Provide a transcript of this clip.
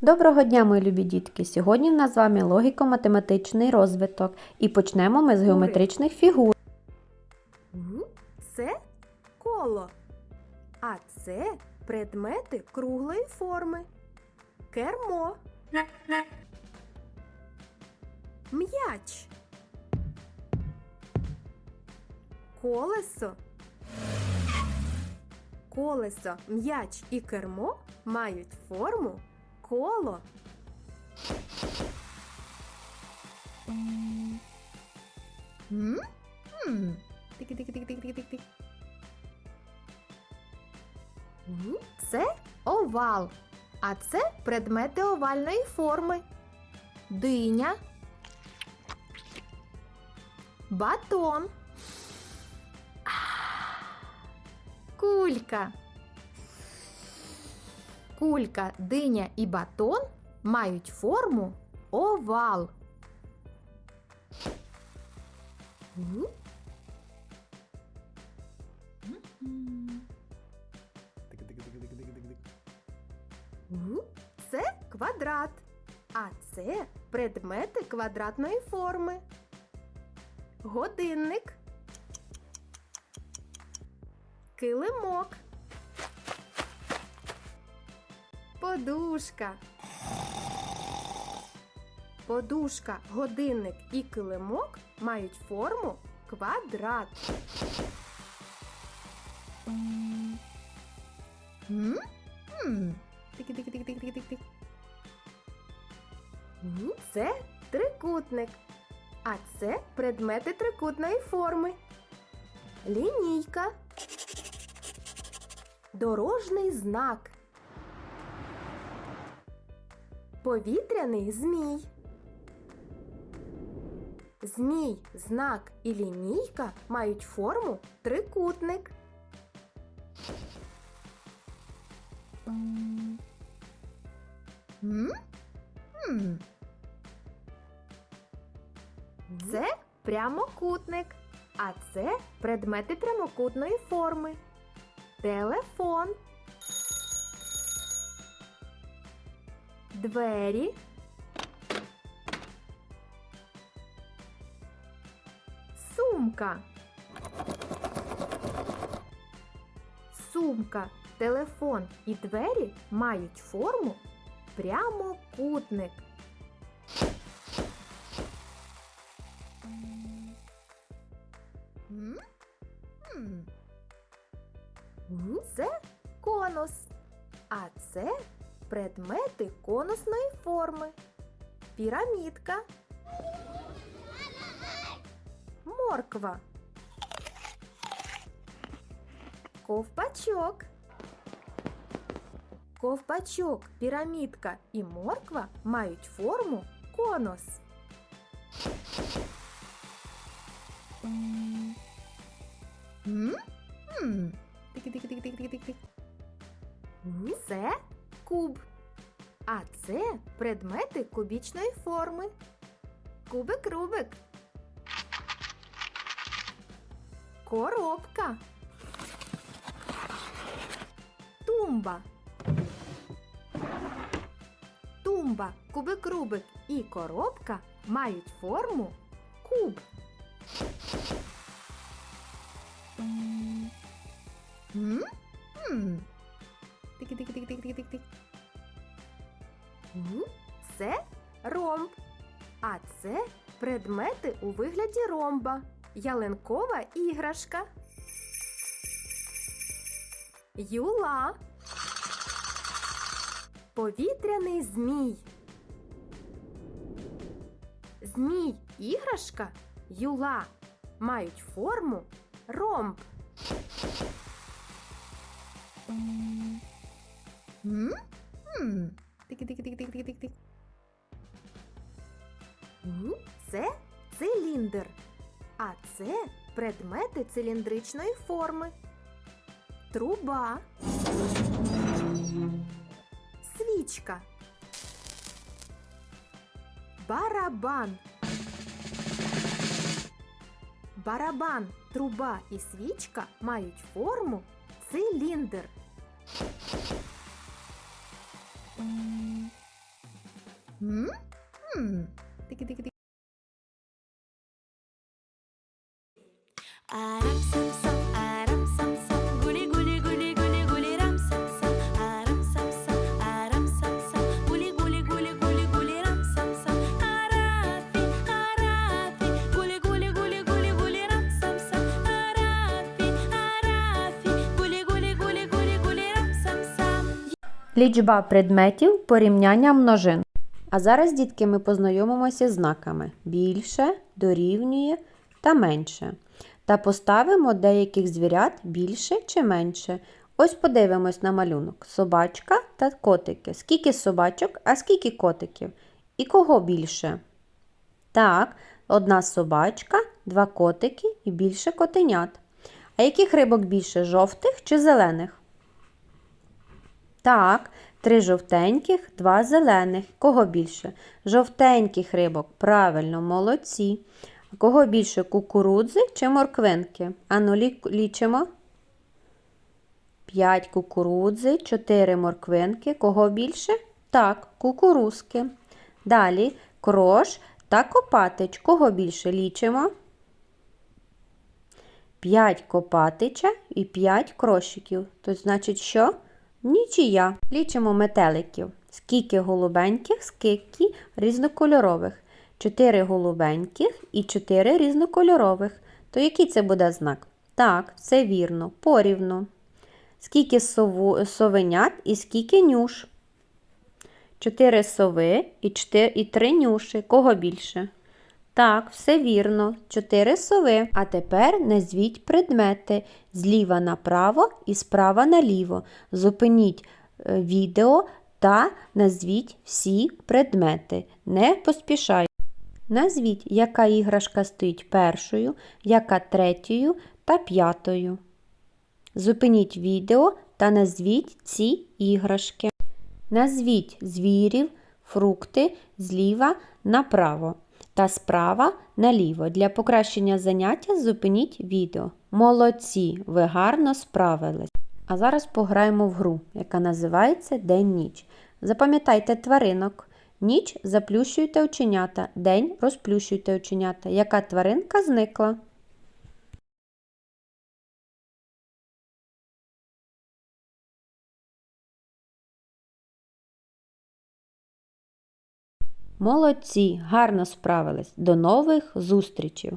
Доброго дня, мої любі дітки! Сьогодні в нас з вами логіко-математичний розвиток і почнемо ми з геометричних фігур. Це коло. А це предмети круглої форми. Кермо. М'яч. Колесо. Колесо, м'яч і кермо мають форму коло. М? М. Тик-тик-тик-тик-тик-тик. М, Це овал, а це предмети овальної форми. Диня, батон, кулька. Кулька, диня і батон мають форму овал. Це квадрат, а це предмети квадратної форми. Годинник. Килимок. Подушка. Подушка, годинник і килимок мають форму квадрат. Тик-тик-тик-тик-тик-тик. Це трикутник. А це предмети трикутної форми. Лінійка. Дорожний знак. Повітряний змій. Змій, знак і лінійка мають форму трикутник. Це прямокутник, а це предмети прямокутної форми. Телефон. Двері. Сумка. Сумка, телефон і двері мають форму прямокутник. Це конус. А це предмети конусної форми. Пірамідка. Морква. Ковпачок. Ковпачок, пірамідка і морква мають форму конус. М? М. Тик-тик-тик-тик-тик-тик. М, Це куб. А це предмети кубічної форми. Кубик-рубик. Коробка. Тумба. Тумба, кубик-рубик і коробка мають форму куб. М? М? М. Тик-тик-тик-тик-тик-тик. М? Це ромб. А це предмети у вигляді ромба. Ялинкова іграшка. Юла. Повітряний змій. Змій, іграшка, юла мають форму ромб. М? М. Тик-тик-тик-тик-тик-тик. М, Це циліндр. А це предмети циліндричної форми. Труба. Свічка. Барабан. Барабан, труба і свічка мають форму циліндр. М, М? М. Тики-тики-тики. Aram sam Лічба предметів порівняння множин. А зараз, дітки, ми познайомимося з знаками більше, дорівнює та менше. Та поставимо деяких звірят більше чи менше. Ось подивимось на малюнок: собачка та котики. Скільки собачок, а скільки котиків? І кого більше? Так, одна собачка, два котики і більше котенят. А яких рибок більше жовтих чи зелених? Так, три жовтеньких, два зелених. Кого більше? Жовтеньких рибок. Правильно, молодці. Кого більше кукурудзи чи морквинки? Ану, лічимо. П'ять кукурудзи, чотири морквинки. Кого більше? Так, кукурузки. Далі крош та копатич. Кого більше лічимо? 5 копатича і 5 крошиків. То значить, що? Нічия. Лічимо метеликів. Скільки голубеньких, скільки різнокольорових. 4 голубеньких і 4 різнокольорових. То який це буде знак? Так, все вірно, порівну. Скільки сову, совенят і скільки нюш? 4 сови і 4, і 3 нюші. Кого більше? Так, все вірно. Чотири сови. А тепер назвіть предмети зліва направо і справа наліво. Зупиніть е, відео та назвіть всі предмети. Не поспішайте. Назвіть, яка іграшка стоїть першою, яка третьою та п'ятою. Зупиніть відео та назвіть ці іграшки. Назвіть звірів, фрукти зліва направо та справа наліво. Для покращення заняття зупиніть відео. Молодці! Ви гарно справились. А зараз пограємо в гру, яка називається День-ніч. Запам'ятайте тваринок. Ніч заплющуйте оченята, день розплющуйте оченята. Яка тваринка зникла? Молодці, гарно справились. До нових зустрічей!